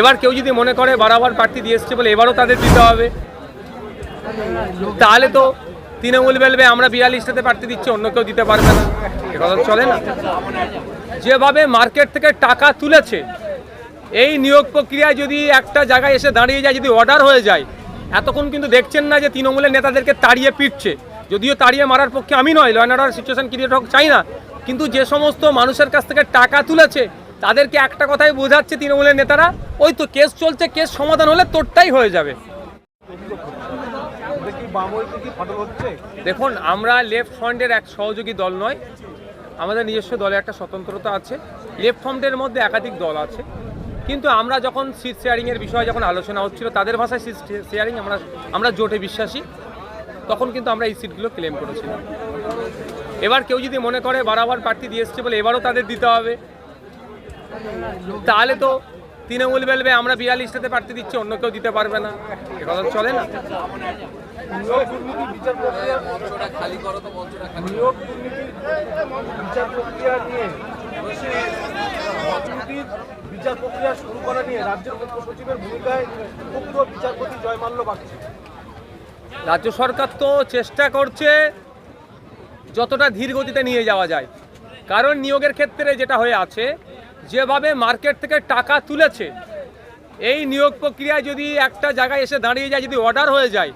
এবার কেউ যদি মনে করে বারবার প্রার্থী দিয়ে এসছে বলে এবারও তাদের দিতে হবে, তাহলে তো তৃণমূল বলবে আমরা বিয়াল্লিশটাতে প্রার্থী দিচ্ছি, অন্য কেউ দিতে পারবে না। এ কথা চলে না। যেভাবে মার্কেট থেকে টাকা তুলেছে, এই নিয়োগ প্রক্রিয়ায় যদি একটা জায়গায় এসে দাঁড়িয়ে যায়, যদি অর্ডার হয়ে যায়, এতক্ষণ কিন্তু দেখছেন না যে তৃণমূলের নেতাদেরকে তাড়িয়ে পিটছে। যদিও তাড়িয়ে মারার পক্ষে আমি নয় লয় অর্ডার সিচুয়েশন ক্রিয়েট হোক, চাই না। কিন্তু যে সমস্ত মানুষের কাছ থেকে টাকা তুলেছে, তাদেরকে একটা কথাই বোঝাচ্ছে তৃণমূলের নেতারা ওই তো কেস চলছে, কেস সমাধান হলে তোরটাই হয়ে যাবে। দেখুন, আমরা লেফট ফ্রন্টের এক সহযোগী দল নয়, আমাদের নিজস্ব দলে একটা স্বতন্ত্রতা আছে। লেফট ফ্রন্টের মধ্যে একাধিক দল আছে। কিন্তু আমরা যখন সিট শেয়ারিংয়ের বিষয়ে যখন আলোচনা হচ্ছিল, তাদের ভাষায় সিট শেয়ারিং আমরা আমরা জোটে বিশ্বাসী। তখন কিন্তু আমরা এই সিটগুলো ক্লেম করেছিলাম। এবার কেউ যদি মনে করে বারবার প্রার্থী দিয়ে এসছে বলে এবারও তাদের দিতে হবে, তাহলে তো তৃণমূল বলবে, আমরা বিয়াল্লিশটাতে প্রার্থী দিচ্ছি, অন্য কেউ দিতে পারবে না। কথা চলে না। রাজ্য সরকার তো চেষ্টা করছে যতটা ধীর গতিতে নিয়ে যাওয়া যায়। কারণ নিয়োগের ক্ষেত্রে যেটা হয়ে আছে যেভাবে মার্কেট থেকে টাকা তুলেছে, এই নিয়োগ প্রক্রিয়ায় যদি একটা জায়গায় এসে দাঁড়িয়ে যায়, যদি অর্ডার হয়ে যায়,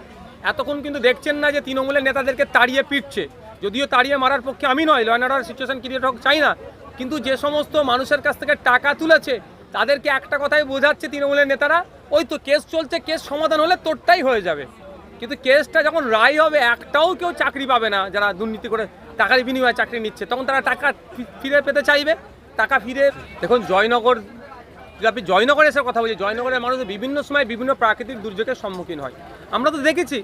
এতক্ষণ কিন্তু দেখছেন না যে তৃণমূলের নেতাদেরকে তাড়িয়ে পিটছে। যদিও তাড়িয়ে মারার পক্ষে আমি নয় লয় অর্ডার সিচুয়েশন ক্রিয়েট হোক, চাই না। কিন্তু যে সমস্ত মানুষের কাছ থেকে টাকা তুলেছে, তাদেরকে একটা কথাই বোঝাচ্ছে তৃণমূলের নেতারা, ওই তো কেস চলছে কেস সমাধান হলে তোরটাই হয়ে যাবে। কিন্তু কেসটা যখন রায় হবে, একটাও কেউ চাকরি পাবে না, যারা দুর্নীতি করে টাকার বিনিময়ে চাকরি নিচ্ছে, তখন তারা টাকা ফিরে পেতে চাইবে। টাকা ফিরে, দেখুন, জয়নগর আপনি জয়নগরে এসে কথা বলছি জয়নগরের মানুষ বিভিন্ন সময় বিভিন্ন প্রাকৃতিক দুর্যোগের সম্মুখীন হয়। আমরা তো দেখেছি,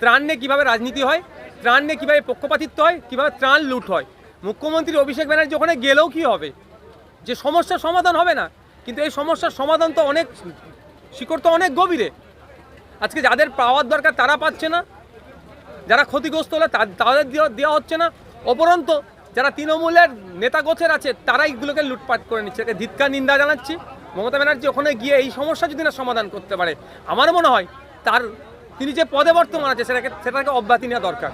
ত্রাণ নিয়ে কীভাবে রাজনীতি হয়, ত্রাণ নিয়ে কীভাবে পক্ষপাতিত্ব হয়, কীভাবে ত্রাণ লুট হয়। মুখ্যমন্ত্রী অভিষেক ব্যানার্জি ওখানে গেলেও কি হবে? যে সমস্যার সমাধান হবে না, কিন্তু এই সমস্যার সমাধান তো অনেক, শিকড় তো অনেক গভীরে। আজকে যাদের পাওয়ার দরকার তারা পাচ্ছে না, যারা ক্ষতিগ্রস্ত হলে তাদের দেওয়া হচ্ছে না। অপরন্ত যারা তৃণমূলের নেতা গোছের আছে তারা এইগুলোকে লুটপাট করে নিচ্ছে। একে ধিৎকার নিন্দা জানাচ্ছি। মমতা ব্যানার্জি ওখানে গিয়ে এই সমস্যা যদি না সমাধান করতে পারে আমার মনে হয় তার তিনি যে পদে বর্তমান আছে সেটাকে সেটাকে অব্যাহতি নেওয়া দরকার।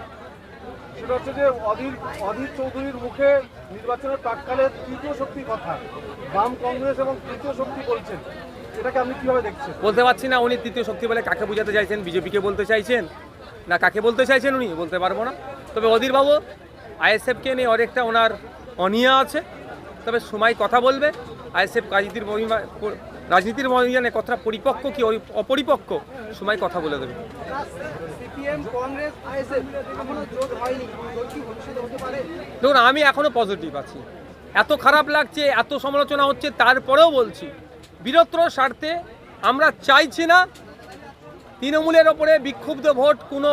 সেটা হচ্ছে যে অধীর অধীর চৌধুরীর মুখে নির্বাচনের প্রাককালে তৃতীয় শক্তির কথা বাম কংগ্রেস এবং তৃতীয় শক্তি বলছেন। এটাকে আপনি কীভাবে দেখছেন? বলতে পারছি না উনি তৃতীয় শক্তি বলে কাকে বোঝাতে চাইছেন? বিজেপিকে বলতে চাইছেন? না কাকে বলতে চাইছেন উনি? বলতে পারব না। তবে অধীরবাবু আইএসএফকে নিয়ে অনেকটা ওনার অনিয়া আছে। তবে সময় কথা বলবে। আইএসএফ রাজনীতির রাজনীতির মহিমানে কথা পরিপক্ক কি অপরিপক্ক সময় কথা বলে দেবে। দেখুন আমি এখনও পজিটিভ আছি। এত খারাপ লাগছে এত সমালোচনা হচ্ছে তারপরেও বলছি বীরত্র স্বার্থে আমরা চাইছি না তৃণমূলের ওপরে বিক্ষুব্ধ ভোট কোনো